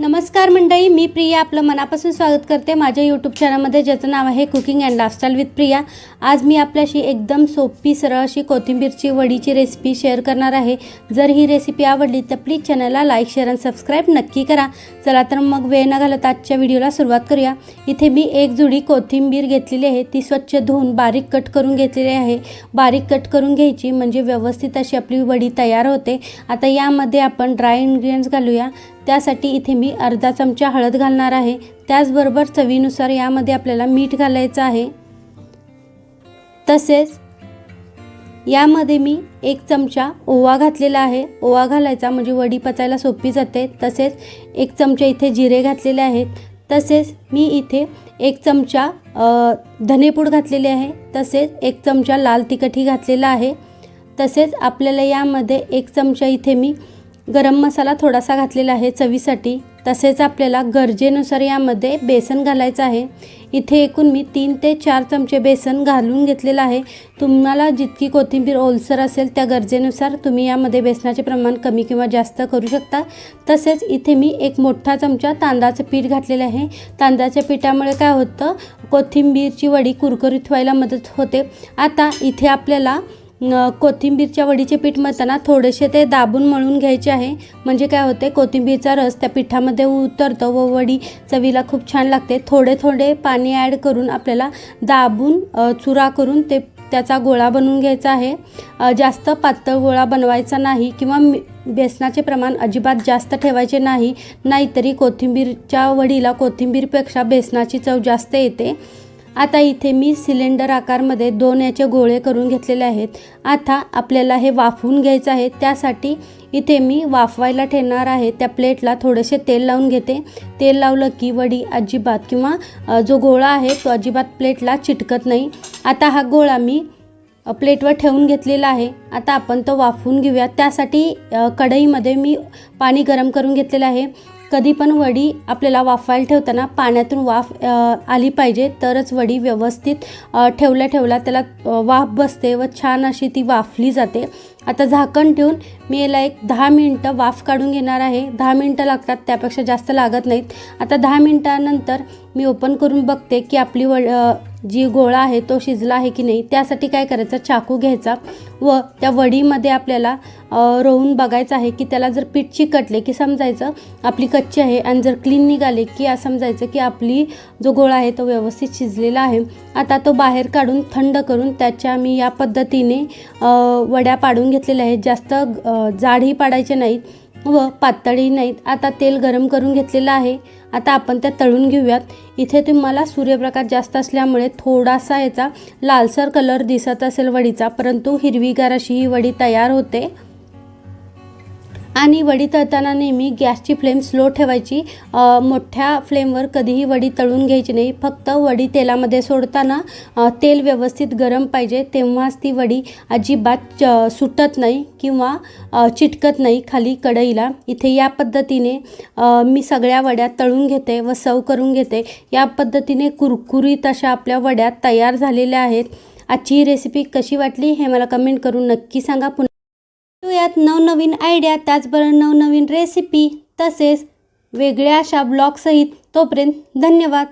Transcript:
नमस्कार मंडळी मी प्रिया आपलं मनापासून स्वागत करते माझ्या यूट्यूब चॅनलमध्ये ज्याचं नाव आहे cooking and lifestyle with Priya. आज मी आपल्याशी एकदम सोपी सरळ अशी कोथिंबीरची वडीची रेसिपी शेअर करणार आहे. जर ही रेसिपी आवडली तर प्लीज चॅनलला लाईक शेअर आणि सबस्क्राईब नक्की करा. चला तर मग वेळ न घालत आजच्या व्हिडिओला सुरुवात करूया. इथे मी एक जुडी कोथिंबीर घेतलेली आहे. ती स्वच्छ धुवून बारीक कट करून घेतलेली आहे. बारीक कट करून घ्यायची म्हणजे व्यवस्थित अशी आपली वडी तयार होते. आता यामध्ये आपण ड्राय इन्ग्रिडियंट्स घालूया. त्यासाठी इथे मी अर्धा चमचा हळद घालणार आहे. त्याचबरोबर चवीनुसार यामध्ये आपल्याला मीठ घालायचं आहे. तसेच यामध्ये मी एक चमचा ओवा घातलेला आहे. ओवा घालायचा म्हणजे वडी पचायला सोपी जाते. तसेच एक चमचा इथे जिरे घातलेले आहेत. तसेच मी इथे एक चमचा धनेपूड घातलेले आहे. तसेच एक चमचा लाल तिखटही घातलेला आहे. तसेच आपल्याला यामध्ये एक चमचा इथे मी गरम मसाला थोडासा घातलेला आहे चवीसाठी. तसेच आपल्याला गरजेनुसार यामध्ये बेसन घालायचं आहे. इथे एकूण मी तीन ते चार चमचे बेसन घालून घेतलेलं आहे. तुम्हाला जितकी कोथिंबीर ओलसर असेल त्या गरजेनुसार तुम्ही यामध्ये बेसनाचे प्रमाण कमी किंवा जास्त करू शकता. तसेच इथे मी एक मोठा चमचा तांदळाचं पीठ घातलेलं आहे. तांदळाच्या पिठामुळे काय होतं? कोथिंबीरची वडी कुरकुरीत व्हायला मदत होते. आता इथे आपल्याला कोथिंबीरच्या वडीचे पीठ मळताना थोडेसे ते दाबून मळून घ्यायचे आहे. म्हणजे काय होते कोथिंबीरचा रस त्या पिठामध्ये उतरतो व वडी चवीला खूप छान लागते. थोडे थोडे पाणी ॲड करून आपल्याला दाबून चुरा करून ते त्याचा गोळा बनवून घ्यायचा आहे. जास्त पातळ गोळा बनवायचा नाही किंवा मी बेसनाचे प्रमाण अजिबात जास्त ठेवायचे नाही. नाहीतरी कोथिंबीरच्या वडीला कोथिंबीरपेक्षा बेसनाची चव जास्त येते. आता इथे मी सिलेंडर आकारमध्ये दोन याचे गोळे करून घेतलेले आहेत. आता आपल्याला हे वाफवून घ्यायचं आहे. त्यासाठी इथे मी वाफवायला ठेवणार आहे. त्या प्लेटला थोडेसे तेल लावून घेते. तेल लावलं की वडी अजिबात किंवा जो गोळा आहे तो अजिबात प्लेटला चिटकत नाही. आता हा गोळा मी प्लेटवर ठेवून घेतलेला आहे. आता आपण तो वाफवून घेऊया. त्यासाठी कढईमध्ये मी पाणी गरम करून घेतलेलं आहे. कधी पण वडी आपल्याला वाफायला ठेवताना पाण्यातून वाफ आली पाहिजे तरच वडी व्यवस्थित ठेवल्या ठेवल्या त्याला वाफ बसते व छान अशी ती वाफली जाते. आता झाकण ठेवून मी याला एक दहा मिनटं वाफ काढून घेणार आहे. दहा मिनटं लागतात त्यापेक्षा जास्त लागत नाहीत. आता दहा मिनटानंतर मी ओपन करून बघते की आपली वड जी गोळा आहे तो शिजला आहे की नाही त्यासाठी काय करायचं? चाकू घ्यायचा व त्या वडीमध्ये आपल्याला रोवून बघायचं आहे की त्याला जर पीठ चिकटले की समजायचं आपली कच्ची आहे आणि जर क्लीन निघाले की असं समजायचं की आपली जो गोळा आहे तो व्यवस्थित शिजलेला आहे. आता तो बाहेर काढून थंड करून त्याच्या मी या पद्धतीने वड्या पाडून घेतलेल्या आहेत. जास्त जाडही पाडायचे नाहीत. व पातळी नाहीत. आता तेल गरम करून घेतलेलं आहे. आता आपण त्या तळून घेऊयात. इथे तुम्हाला सूर्यप्रकाश जास्त असल्यामुळे थोडासा याचा लालसर कलर दिसत असेल वडीचा परंतु हिरवीगार अशी ही वडी तयार होते. आणि वडी तळताना नेहमी गॅसची फ्लेम स्लो ठेवायची. मोठ्या फ्लेमवर कधीही वडी तळून घ्यायची नाही. फक्त वडी तेलामध्ये सोडताना तेल व्यवस्थित गरम पाहिजे. तेव्हाच ती वडी अजिबात च- सुटत नाही किंवा चिटकत नाही खाली कढईला. इथे या पद्धतीने मी सगळ्या वड्या तळून घेते व सव करून घेते. या पद्धतीने कुरकुरीत अशा आपल्या वड्या तयार झालेल्या आहेत. आजची रेसिपी कशी वाटली हे मला कमेंट करून नक्की सांगा. पुन्हा यात नवनवीन आयडिया त्याचबरोबर नवनवीन रेसिपी तसेच वेगळ्या अशा ब्लॉगसहित तोपर्यंत धन्यवाद.